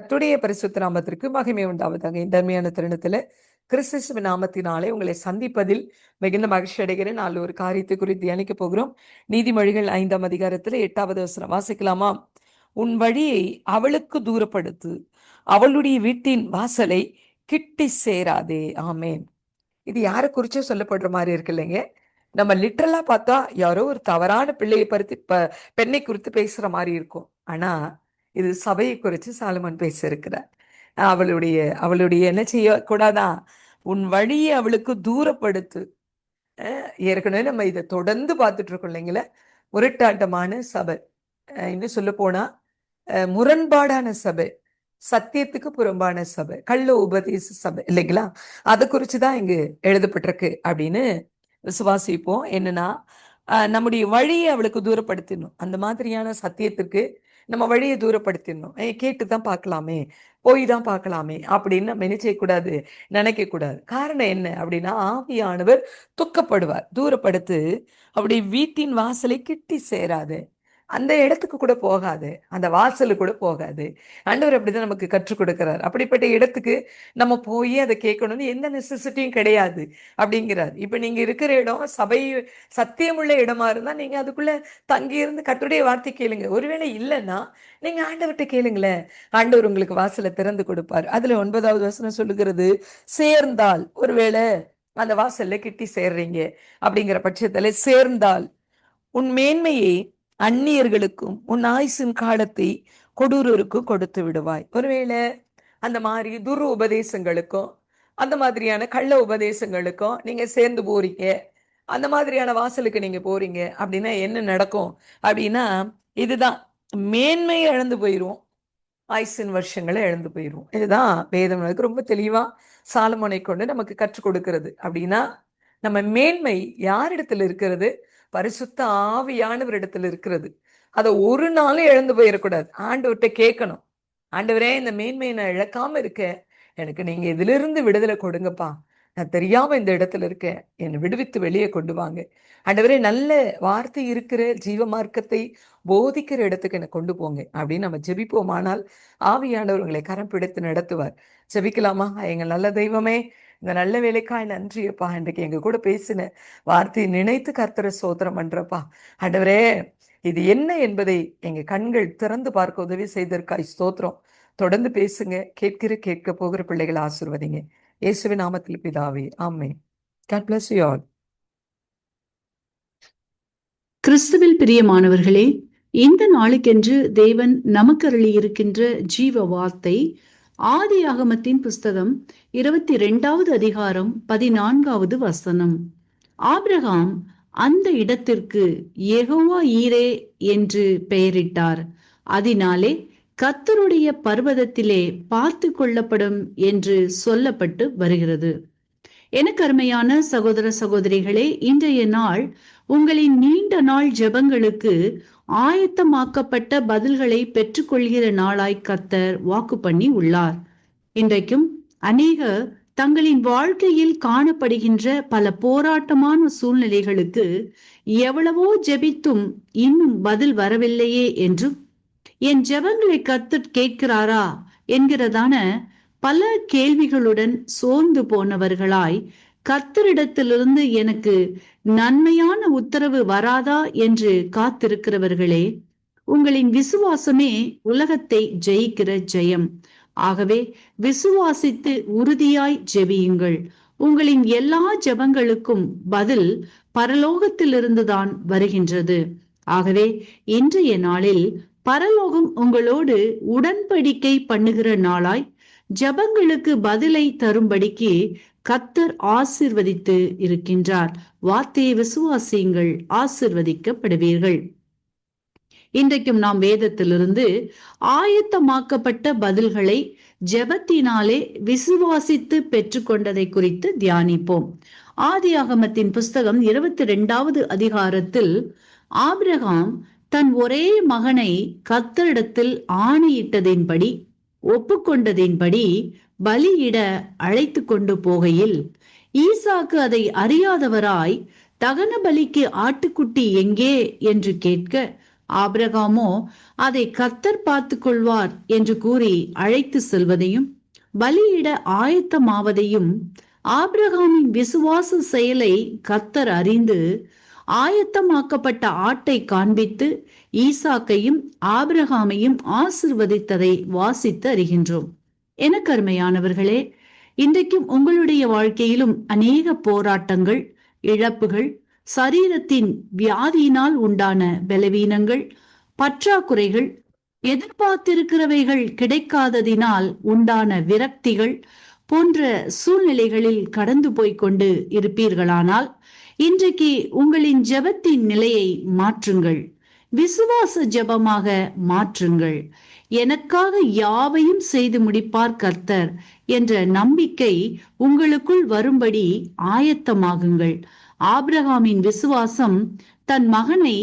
கத்துடைய பரிசுத்த நாமத்திற்கு மகிமை உண்டாவதாக. இந்த அருமையான தருணத்துல கிறிஸ்துவ நாமத்தினாலே உங்களை சந்திப்பதில் மிகுந்த மகிழ்ச்சி அடைகிறேன். நாலு ஒரு காரியத்தை குறித்து தியானிக்க போகிறோம். நீதிமொழிகள் ஐந்தாம் அதிகாரத்துல எட்டாவது வசனம். வாசிக்கலாமா? உன் வழியை அவளுக்கு தூரப்படுத்து அவளுடைய வீட்டின் வாசலை கிட்டி சேராதே. ஆமேன். இது யாரை குறிச்சும் சொல்லப்படுற மாதிரி இருக்கு இல்லைங்க. நம்ம லிட்டரலா பார்த்தா யாரோ ஒரு தவறான பிள்ளையை பருத்தி பெண்ணை குறித்து பேசுற மாதிரி இருக்கும். ஆனா இது சபையை குறித்து சாலமன் பேசியிருக்கிறார். அவளுடைய அவளுடைய என்ன செய்யக்கூடாதா? உன் வழியை அவளுக்கு தூரப்படுத்து. ஏற்கனவே நம்ம இதை தொடர்ந்து பார்த்துட்டு இருக்கோம் இல்லைங்களா? முரட்டாட்டமான சபை. இன்னும் சொல்ல போனா முரண்பாடான சபை. சத்தியத்துக்கு புறம்பான சபை. கள்ள உபதேச சபை இல்லைங்களா? அதை குறித்து தான் இங்கு எழுதப்பட்டிருக்கு அப்படின்னு விசுவாசிப்போம். என்னன்னா நம்முடைய வழியை அவளுக்கு தூரப்படுத்திடணும் அந்த மாதிரியான சத்தியத்திற்கு நம்ம வழியை தூரப்படுத்திடணும். ஏய் கேட்டு தான் பார்க்கலாமே போய் தான் பார்க்கலாமே அப்படின்னு நம்ம என்ன செய்யக்கூடாது? நினைக்கக்கூடாது. காரணம் என்ன அப்படின்னா ஆவியானவர் துக்கப்படுவார். தூரப்படுத்து அப்படி வீட்டின் வாசலை கிட்டி சேராது. அந்த இடத்துக்கு கூட போகாது. அந்த வாசலு கூட போகாது. ஆண்டவர் அப்படிதான் நமக்கு கற்றுக் கொடுக்கிறார். அப்படிப்பட்ட இடத்துக்கு நம்ம போய் அதை கேட்கணும்னு எந்த நெசசிட்டியும் கிடையாது அப்படிங்கிறார். இப்ப நீங்க இருக்கிற இடம் சபை சத்தியமுள்ள இடமா இருந்தா நீங்க அதுக்குள்ள தங்கி இருந்து கட்டுடைய வார்த்தை கேளுங்க. ஒருவேளை இல்லைன்னா நீங்க ஆண்டவர்கிட்ட கேளுங்களேன். ஆண்டவர் உங்களுக்கு வாசலை திறந்து கொடுப்பார். அதுல ஒன்பதாவது வசனம் சொல்லுகிறது சேர்ந்தால் ஒருவேளை அந்த வாசல்ல கிட்டி சேர்றீங்க. அப்படிங்கிற பட்சத்துல சேர்ந்தால் உன் மேன்மையை அந்நியர்களுக்கும் உன் ஆயுசின் காலத்தை கொடூரருக்கும் கொடுத்து விடுவாய். ஒருவேளை அந்த மாதிரி துரு உபதேசங்களுக்கும் அந்த மாதிரியான கள்ள உபதேசங்களுக்கும் நீங்க சேர்ந்து போறீங்க. அந்த மாதிரியான வாசலுக்கு நீங்க போறீங்க. அப்படின்னா என்ன நடக்கும்? அப்படின்னா இதுதான். மேன்மையை இழந்து போயிடுவோம் ஆயுசின் வருஷங்களை இழந்து போயிடுவோம் இதுதான் வேதம். ரொம்ப தெளிவா சாலமோனை கொண்டு நமக்கு கற்றுக் கொடுக்கிறது. அப்படின்னா நம்ம மேன்மை யாரிடத்துல இருக்கிறது? பரிசுத்த ஆவியானவர் இடத்துல இருக்கிறது. அதை ஒரு நாளும் இழந்து போயிடக்கூடாது ஆண்டவர்கிட்ட கேட்கணும். ஆண்டவரே இந்த மேன்மையை நான் இழக்காம இருக்கேன். எனக்கு நீங்க இதுல இருந்து விடுதலை கொடுங்கப்பா. நான் தெரியாம இந்த இடத்துல இருக்கேன். என்னை விடுவித்து வெளியே கொண்டு வாங்க. ஆண்டவரே நல்ல வார்த்தை இருக்கிற ஜீவ மார்க்கத்தை போதிக்கிற இடத்துக்கு என்னை கொண்டு போங்க. அப்படின்னு நம்ம ஜெபிப்போமானால் ஆவியானவர் உங்களை கரம் பிடித்து நடத்துவார். ஜெபிக்கலாமா? எங்கள் நல்ல தெய்வமே இந்த நல்ல வேலைக்காய் நன்றியப்பா. இன்றைக்கு எங்க கூட பேசின வார்த்தையை நினைத்து கர்த்தர சோதரம் பண்றப்பா. ஆண்டவரே இது என்ன என்பதை எங்க கண்கள் திறந்து பார்க்க உதவி செய்தற்காய் ஸ்தோத்திரம். தொடர்ந்து பேசுங்க. கேட்கிற கேட்க போகிற பிள்ளைகளை ஆசிர்வதிங்க. இயேசுவி நாமத்தில் பிதாவே ஆமே God பிளஸ் யூ ஆல் கிறிஸ்துவில் பிரியமானவர்களே இந்த நாளுக்கென்று தேவன் நமக்கு அருளி இருக்கின்ற ஜீவ வார்த்தை ஆதி ஆகமத்தின் புஸ்தகம் இருபத்தி இரண்டாவது அதிகாரம் பதினான்காவது வசனம். ஆபிரகாம் அந்த இடத்திற்கு எகோவா ஈரே என்று பெயரிட்டார். அதனாலே கத்தருடைய பர்வதத்திலே பார்த்து கொள்ளப்படும் என்று சொல்லப்பட்டு வருகிறது. எனக்கு அருமையான சகோதர சகோதரிகளே இன்றைய நாள் உங்களின் நீண்ட நாள் ஜெபங்களுக்கு ஆயத்தமாக்கப்பட்ட பதில்களை பெற்றுக்கொள்கிற நாளாய் கத்தர் வாக்கு பண்ணி உள்ளார். இன்றைக்கும் அநேகர் தங்களின் வாழ்க்கையில் காணப்படுகின்ற பல போராட்டமான சூழ்நிலைகளுக்கு எவ்வளவோ ஜெபித்தும் இன்னும் பதில் வரவில்லையே என்றும் என் ஜெபங்களை கத்து கேட்கிறாரா என்கிறதான பல கேள்விகளுடன் சோர்ந்து போனவர்களாய் கர்த்தரிடத்திலிருந்து எனக்கு நன்மையான உத்தரவு வராதா என்று காத்திருக்கிறவர்களே உங்களின் விசுவாசமே உலகத்தை ஜெயிக்கிற ஜெயம். ஆகவே விசுவாசித்து உறுதியாய் ஜெபியுங்கள். உங்களின் எல்லா ஜெபங்களுக்கும் பதில் பரலோகத்திலிருந்துதான் வருகின்றது. ஆகவே இன்றைய நாளில் பரலோகம் உங்களோடு உடன்படிக்கை பண்ணுகிற நாளாய் ஜபங்களுக்கு பதிலை தரும்படிக்கு கத்தர் ஆசிர்வதித்து இருக்கின்றார். வார்த்தையை விசுவாசியுங்கள் ஆசிர்வதிக்கப்படுவீர்கள். இன்றைக்கும் நாம் வேதத்திலிருந்து ஆயத்தமாக்கப்பட்ட பதில்களை ஜெபத்தினாலே விசுவாசித்து பெற்றுக்கொண்டதை குறித்து தியானிப்போம். ஆதி ஆகமத்தின் புஸ்தகம் இருபத்தி ரெண்டாவது அதிகாரத்தில் ஆபிரகாம் தன் ஒரே மகனை கத்தரிடத்தில் ஆணையிட்டதின்படி ஒப்புக்கொண்டதின்படி பலியிட அழைத்து கொண்டு போகையில் ஈசாக்கு அதை அறியாதவராய் தகன பலிக்கு ஆட்டுக்குட்டி எங்கே? என்று கேட்க ஆபிரகாமோ அதை கத்தர் பார்த்து கொள்வார் என்று கூறி அழைத்து செல்வதையும் பலியிட ஆயத்தமாவதையும் ஆபிரகாமின் விசுவாச செயலை கத்தர் அறிந்து ஆயத்தமாக்கப்பட்ட ஆட்டை காண்பித்து ஈசாக்கையும் ஆபிரகாமையும் ஆசிர்வதித்ததை வாசித்து அறிகின்றோம். எனக்கு அருமையானவர்களே இன்றைக்கும் உங்களுடைய வாழ்க்கையிலும் அநேக போராட்டங்கள் இழப்புகள் சரீரத்தின் வியாதியினால் உண்டான பலவீனங்கள் பற்றாக்குறைகள் எதிர்பார்த்திருக்கிறவைகள் கிடைக்காததினால் உண்டான விரக்திகள் போன்ற சூழ்நிலைகளில் கடந்து போய்க் கொண்டு இருப்பீர்களானால் இன்றைக்கு உங்களின் ஜெபத்தின் நிலையை மாற்றுங்கள். விசுவாச ஜெபமாக மாற்றுங்கள். எனக்காக யாவையும் செய்து முடிப்பார் கர்த்தர் என்ற நம்பிக்கை உங்களுக்குள் வரும்படி ஆயத்தமாகுங்கள். ஆபிரகாமின் விசுவாசம் தன் மகனை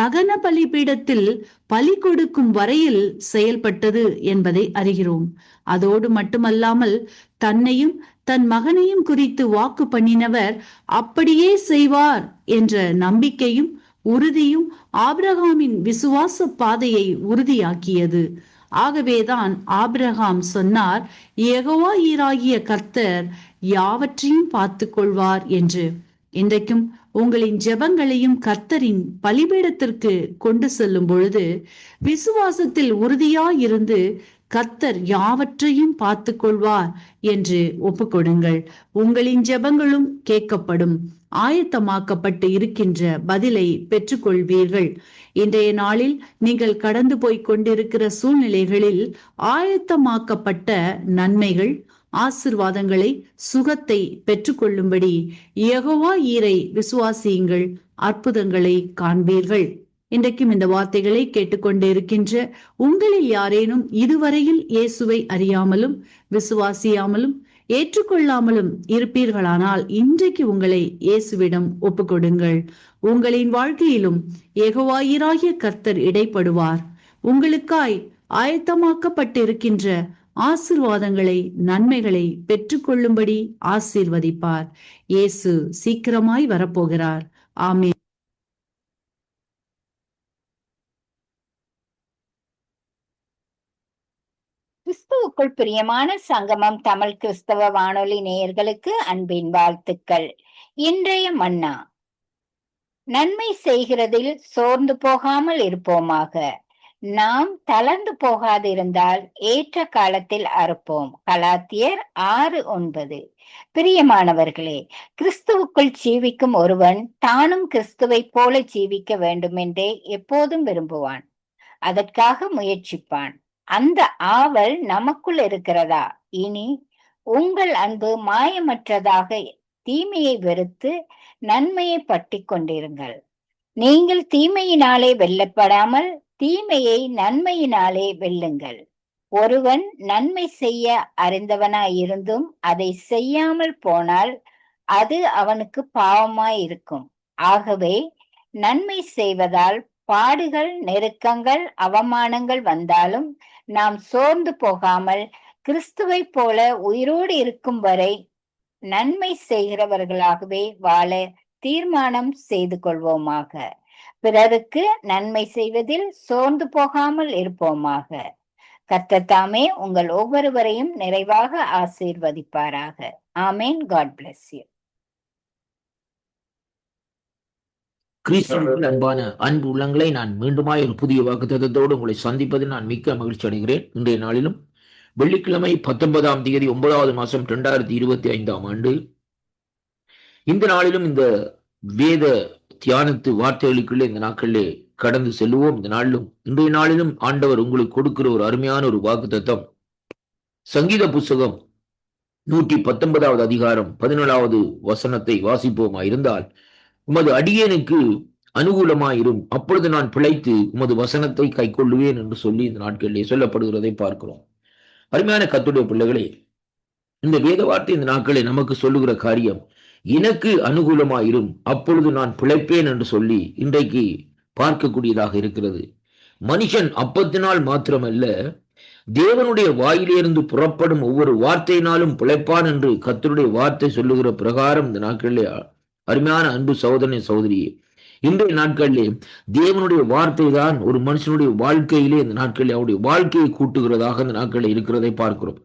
தகன பலிபீடத்தில் பலி கொடுக்கும் வரையில் செயல்பட்டது என்பதை அறிகிறோம். அதோடு மட்டுமல்லாமல் தன்னையும் தன் மகனையும் குறித்து வாக்கு பண்ணினவர் அப்படியே செய்வார் என்ற நம்பிக்கையும் உறுதியும் ஆபிரகாமின் விசுவாச பாதையை உறுதியாக்கியது. ஆகவேதான் ஆபிரகாம் சொன்னார் எகவா ஈராகிய கர்த்தர் யாவற்றையும் பார்த்து கொள்வார் என்று. இன்றைக்கும் உங்களின் ஜெபங்களையும் கர்த்தரின் பலிபீடத்திற்கு கொண்டு செல்லும் பொழுது விசுவாசத்தில் உறுதியாயிருந்து கத்தர் யாவற்றையும் பார்த்து கொள்வார் என்று ஒப்புக்கொடுங்கள். உங்களின் ஜெபங்களும் கேட்கப்படும். ஆயத்தமாக்கப்பட்டு இருக்கின்ற பதிலை பெற்றுக்கொள்வீர்கள். இன்றைய நாளில் நீங்கள் கடந்து போய் கொண்டிருக்கிற சூழ்நிலைகளில் ஆயத்தமாக்கப்பட்ட நன்மைகள் ஆசிர்வாதங்களை சுகத்தை பெற்றுக்கொள்ளும்படி யகோவா ஈரை விசுவாசியுங்கள் அற்புதங்களை காண்பீர்கள். இன்றைக்கும் இந்த வார்த்தைகளை கேட்டுக்கொண்டு இருக்கின்ற உங்களில் யாரேனும் இதுவரையில் இயேசுவை அறியாமலும் விசுவாசியாமலும் ஏற்றுக்கொள்ளாமலும் இருப்பீர்களானால் இன்றைக்கு உங்களை இயேசுவிடம் ஒப்புக்கொடுங்கள். உங்களின் வாழ்க்கையிலும் ஏகவாயிராகிய கர்த்தர் இடைப்படுவார். உங்களுக்காய் ஆயத்தமாக்கப்பட்டிருக்கின்ற ஆசிர்வாதங்களை நன்மைகளை பெற்றுக்கொள்ளும்படி ஆசீர்வதிப்பார். இயேசு சீக்கிரமாய் வரப்போகிறார். ஆமே கிறிஸ்துவுக்குள் பிரியமான சங்கமம் தமிழ் கிறிஸ்தவ வானொலி நேயர்களுக்கு அன்பின் வாழ்த்துக்கள். இன்றைய மன்னா. நன்மை செய்கிறதில் சோர்ந்து போகாமல் இருப்போமாக. நாம் தளர்ந்து போகாதிருந்தால் ஏற்ற காலத்தில் அறுப்போம். கலாத்தியர் ஆறு ஒன்பது. பிரியமானவர்களே கிறிஸ்துவுக்குள் ஜீவிக்கும் ஒருவன் தானும் கிறிஸ்துவைப் போல ஜீவிக்க வேண்டுமென்றே எப்போதும் விரும்புவான். அதற்காக முயற்சிப்பான். அந்த ஆவல் நமக்குள் இருக்கிறதா? இனி உங்கள் அன்பு மாயமற்றதாக தீமையை வெறுத்து நன்மையை பற்றி கொண்டிருங்கள். நீங்கள் தீமையினாலே வெல்லப்படாமல் தீமையை நன்மையினாலே வெல்லுங்கள். ஒருவன் நன்மை செய்ய அறிந்தவனாயிருந்தும் அதை செய்யாமல் போனால் அது அவனுக்கு பாவமாயிருக்கும். ஆகவே நன்மை செய்வதால் பாடுகள் நெருக்கங்கள் அவமானங்கள் வந்தாலும் நாம் சோர்ந்து போகாமல் கிறிஸ்துவை போல உயிரோடு இருக்கும் வரை நன்மை செய்கிறவர்களாகவே வாழ தீர்மானம் செய்து கொள்வோமாக. பிறருக்கு நன்மை செய்வதில் சோர்ந்து போகாமல் இருப்போமாக. கத்தத்தாமே உங்கள் ஒவ்வொருவரையும் நிறைவாக ஆசீர்வதிப்பாராக. ஆமேன். God bless you. கிறிஸ்துவில் அன்பான அன்பு உள்ளங்களை நான் மீண்டுமாய் ஒரு புதிய வாக்குத்தத்தோடு உங்களை சந்திப்பதில் நான் மிக்க மகிழ்ச்சி அடைகிறேன். இன்றைய நாளிலும் வெள்ளிக்கிழமை பத்தொன்பதாம் தேதி ஒன்பதாவது மாசம் இரண்டாயிரத்தி இருபத்தி ஐந்தாம் ஆண்டு. இந்த நாளிலும் இந்த வேத தியானத்து வார்த்தைகளுக்குள்ளே இந்த நாட்களிலே கடந்து செல்லுவோம். இந்த நாளிலும் இன்றைய நாளிலும் ஆண்டவர் உங்களுக்கு கொடுக்கிற ஒரு அருமையான ஒரு வாக்குத்தத்தம். சங்கீத புஸ்தகம் நூற்றி பத்தொன்பதாவது அதிகாரம் பதினேழாவது வசனத்தை வாசிப்போமா இருந்தால் உமது அடியேனுக்கு அனுகூலமாயிரும். அப்பொழுது நான் பிழைத்து உமது வசனத்தை கைக்கொள்ளுவேன் என்று சொல்லி இந்த நாட்களிலே சொல்லப்படுகிறதை பார்க்கிறோம். அருமையான கத்துடைய பிள்ளைகளே இந்த வேத வார்த்தை இந்த நாட்களை நமக்கு சொல்லுகிற காரியம் எனக்கு அனுகூலமாயிரும் அப்பொழுது நான் பிழைப்பேன் என்று சொல்லி இன்றைக்கு பார்க்கக்கூடியதாக இருக்கிறது. மனுஷன் அப்பத்தினால் மாத்திரமல்ல தேவனுடைய வாயிலிருந்து புறப்படும் ஒவ்வொரு வார்த்தையினாலும் பிழைப்பான் என்று கத்தருடைய வார்த்தை சொல்லுகிற பிரகாரம் இந்த நாட்களிலே அருமையான அன்பு சகோதரனை சகோதரியே இன்றைய நாட்களிலே தேவனுடைய வார்த்தை தான் ஒரு மனுஷனுடைய வாழ்க்கையிலே இந்த நாட்களில் அவருடைய வாழ்க்கையை கூட்டுகிறதாக இந்த நாட்களில் இருக்கிறதை பார்க்கிறோம்.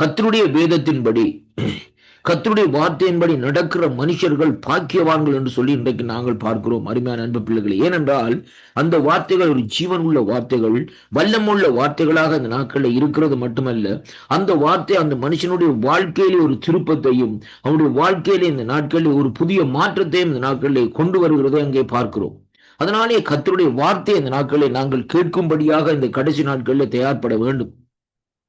கத்தருடைய வேதத்தின்படி கத்தருடைய வார்த்தையின்படி நடக்கிற மனுஷர்கள் பாக்கியவான்கள் என்று சொல்லி இன்றைக்கு நாங்கள் பார்க்கிறோம். அருமையான அன்பு பிள்ளைகளை ஏனென்றால் அந்த வார்த்தைகள் ஒரு ஜீவன் உள்ள வார்த்தைகள் வல்லமுள்ள வார்த்தைகளாக அந்த நாட்களில் இருக்கிறது மட்டுமல்ல அந்த வார்த்தை அந்த மனுஷனுடைய வாழ்க்கையிலே ஒரு திருப்பத்தையும் அவனுடைய வாழ்க்கையிலே இந்த நாட்களில் ஒரு புதிய மாற்றத்தையும் இந்த நாட்களிலே கொண்டு வருகிறதை அங்கே பார்க்கிறோம். அதனாலே கத்தருடைய வார்த்தை இந்த நாட்களை நாங்கள் கேட்கும்படியாக இந்த கடைசி நாட்களில் தயார்பட வேண்டும்.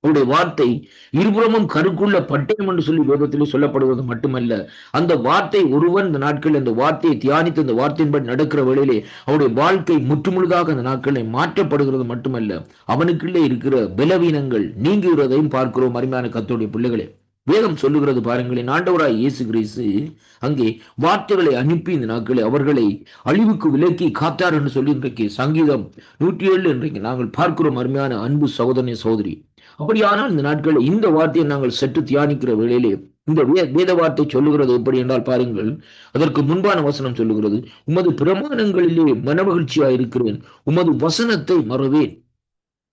அவருடைய வார்த்தை இருபுறமும் கருக்குள்ள பட்டயம் என்று சொல்லி வேதத்திலே சொல்லப்படுவது மட்டுமல்ல. அந்த வார்த்தை ஒருவன் இந்த நாட்களில் அந்த வார்த்தையை தியானித்து அந்த வார்த்தையின்படி நடக்கிற வேளையிலே அவருடைய வாழ்க்கை முற்றுமுழுதாக அந்த நாட்களை மாற்றப்படுகிறது மட்டுமல்ல. அவனுக்குள்ளே இருக்கிற பலவீனங்கள் நீங்குகிறதையும் பார்க்கிறோம் அருமையான கத்தோடைய பிள்ளைகளே. வேதம் சொல்லுகிறது பாருங்களேன் ஆண்டவராய் இயேசு கிரீசு அங்கே வார்த்தைகளை அனுப்பி இந்த நாட்களை அவர்களை அழிவுக்கு விலக்கி காத்தார் என்று சொல்லி இன்றைக்கு சங்கீதம் நூற்றி ஏழு இன்றைக்கு நாங்கள் பார்க்கிறோம் அருமையான அன்பு சகோதரனே சோதரி அப்படியானால் இந்த நாட்களில் இந்த வார்த்தையை நாங்கள் சற்று தியானிக்கிற வேளையிலே இந்த வேத வார்த்தை சொல்லுகிறது எப்படி என்றால் பாருங்கள் அதற்கு முன்பான வசனம் சொல்லுகிறது உமது பிரமாணங்களிலே மனமகிழ்ச்சியா இருக்கிறேன் உமது வசனத்தை மறவேன்.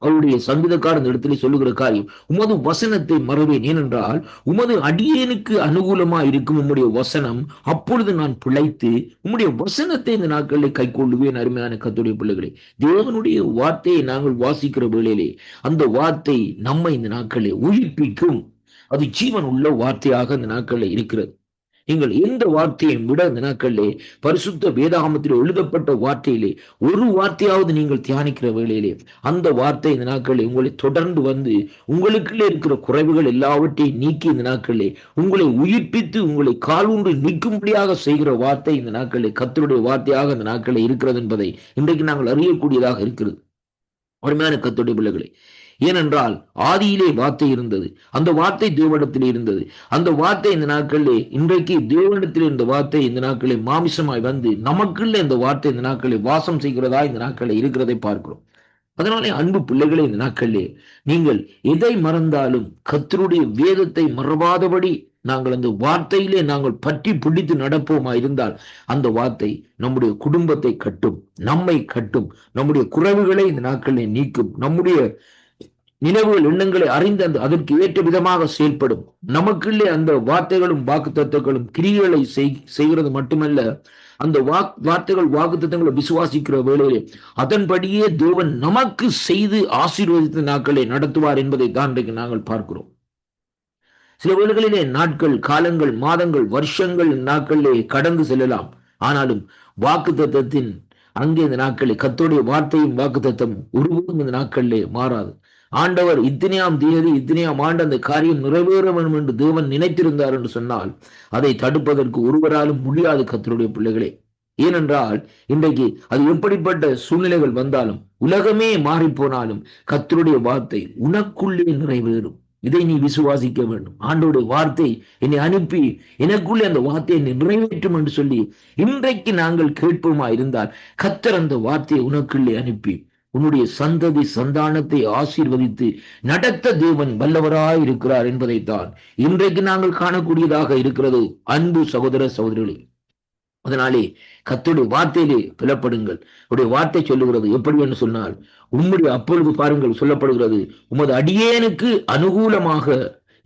அவருடைய சங்கீதக்காரன் இந்த இடத்திலே சொல்லுகிற காரியம் உமது வசனத்தை மறவேன். ஏனென்றால் உமது அடியேனுக்கு அனுகூலமா இருக்கும் உம்முடைய வசனம் அப்பொழுது நான் பிழைத்து உம்முடைய வசனத்தை இந்த நாட்களில் கை கொள்ளுவேன் அருமையான கத்துடைய பிள்ளைகளே. தேவனுடைய வார்த்தையை நாங்கள் வாசிக்கிற வேளையிலே அந்த வார்த்தை நம்மை இந்த நாட்களே உயிர்ப்பிக்கும். அது ஜீவன் உள்ள வார்த்தையாக இந்த நாட்களில் இருக்கிறது. நீங்கள் எந்த வார்த்தையும் விட இந்த நாட்களிலே பரிசுத்த வேதாகமத்தில் எழுதப்பட்ட வார்த்தையிலே ஒரு வார்த்தையாவது நீங்கள் தியானிக்கிற வேளையிலே அந்த வார்த்தை இந்த நாட்களில் உங்களை தொடர்ந்து வந்து உங்களுக்குள்ளே இருக்கிற குறைவுகள் எல்லாவற்றையும் நீக்கி இந்த நாட்களிலே உங்களை உயிர்ப்பித்து உங்களை காலூன்று நிற்கும்படியாக செய்கிற வார்த்தை இந்த நாட்களில் கத்தருடைய வார்த்தையாக இந்த நாட்களில் இருக்கிறது என்பதை இன்றைக்கு நாங்கள் அறியக்கூடியதாக இருக்கிறது. அருமையான கத்துடைய பிள்ளைகளை. ஏனென்றால் ஆதியிலே வார்த்தை இருந்தது. அந்த வார்த்தை தேவனிடத்தில் இருந்தது. அந்த வார்த்தை இந்த நாட்களிலே இன்றைக்கு தேவனிடத்தில் இருந்த வார்த்தை இந்த நாட்களில் மாமிசமாய் வந்து நமக்குள்ள இந்த வார்த்தை இந்த நாட்களில் வாசம் செய்கிறதா இந்த நாட்களில் இருக்கிறதை பார்க்கிறோம். அதனாலே அன்பு பிள்ளைகளே இந்த நாட்களிலே நீங்கள் எதை மறந்தாலும் கத்தருடைய வேதத்தை மறவாதபடி நாங்கள் அந்த வார்த்தையிலே நாங்கள் பற்றி பிடித்து நடப்போமா இருந்தால் அந்த வார்த்தை நம்முடைய குடும்பத்தை கட்டும் நம்மை கட்டும் நம்முடைய குறைவுகளை இந்த நாட்களில் நீக்கும் நம்முடைய நினைவுகள் எண்ணங்களை அறிந்து அந்த அதற்கு ஏற்ற விதமாக செயல்படும். நமக்குள்ளே அந்த வார்த்தைகளும் வாக்கு தத்துவங்களும் கிரிகளை செய்- செய்கிறது மட்டுமல்ல அந்த வாக் வார்த்தைகள் வாக்கு தத்துவங்களை விசுவாசிக்கிற வேளையிலே அதன்படியே தேவன் நமக்கு செய்து ஆசீர்வதித்த நாட்களை நடத்துவார் என்பதை தான் இன்றைக்கு நாங்கள் பார்க்கிறோம். சில வேளைகளிலே நாட்கள் காலங்கள் மாதங்கள் வருஷங்கள் நாட்களிலே கடந்து செல்லலாம். ஆனாலும் வாக்கு தத்தத்தின் அங்கே இந்த நாட்களில் கத்தோடைய வார்த்தையும் வாக்கு தத்தம் ஒருபோதும் இந்த நாட்களிலே மாறாது. ஆண்டவர் இத்தனையாம் தேதி இத்தனையாம் ஆண்டு அந்த காரியம் நிறைவேற வேண்டும் என்று தேவன் நினைத்திருந்தார் என்று சொன்னால் அதை தடுப்பதற்கு ஒருவராலும் முடியாது கத்தருடைய பிள்ளைகளே. ஏனென்றால் இன்றைக்கு அது எப்படிப்பட்ட சூழ்நிலைகள் வந்தாலும் உலகமே மாறி போனாலும் கத்தருடைய வார்த்தை உனக்குள்ளே நிறைவேறும். இதை நீ விசுவாசிக்க வேண்டும். ஆண்டோடைய வார்த்தை என்னை அனுப்பி எனக்குள்ளே அந்த வார்த்தையை நிறைவேற்றும் என்று சொல்லி இன்றைக்கு நாங்கள் கேட்போமா இருந்தால் கத்தர் அந்த வார்த்தையை உனக்குள்ளே அனுப்பி உன்னுடைய சந்ததி சந்தானத்தை ஆசீர்வதித்து நடத்த தேவன் வல்லவராய் இருக்கிறார் என்பதைத்தான் இன்றைக்கு நாங்கள் காணக்கூடியதாக இருக்கிறது. அன்பு சகோதர சகோதரிகளே அதனாலே கத்துடைய வார்த்தையிலே புலப்படுங்கள். உடைய வார்த்தை சொல்லுகிறது எப்படி என்று சொன்னால் உம்முடைய அப்பொழுது பாருங்கள் சொல்லப்படுகிறது உமது அடியேனுக்கு அனுகூலமாக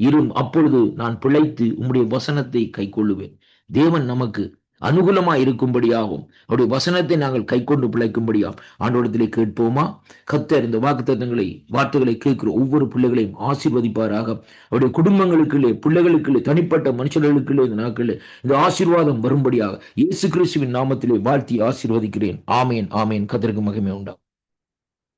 இரும். அப்பொழுது நான் பிழைத்து உம்முடைய வசனத்தை கை கொள்ளுவேன் தேவன் நமக்கு அனுகூலமா இருக்கும்படியாகும் அவருடைய வசனத்தை நாங்கள் கைக்கொண்டு பிழைக்கும்படியாகும் ஆண்டோடத்திலே கேட்போமா? கத்தர் இந்த வாக்கு தத்தங்களை வார்த்தைகளை கேட்கிற ஒவ்வொரு பிள்ளைகளையும் ஆசீர்வதிப்பாராக. அவருடைய குடும்பங்களுக்குள்ளே பிள்ளைகளுக்குள்ளே தனிப்பட்ட மனுஷர்களுக்குள்ளே இந்த நாட்களில் இந்த ஆசீர்வாதம் வரும்படியாக இயேசு கிறிஸ்துவின் நாமத்திலே வாழ்த்தி ஆசீர்வதிக்கிறேன். ஆமேன் ஆமேன். கத்தருக்கு மகிமை உண்டாகும்.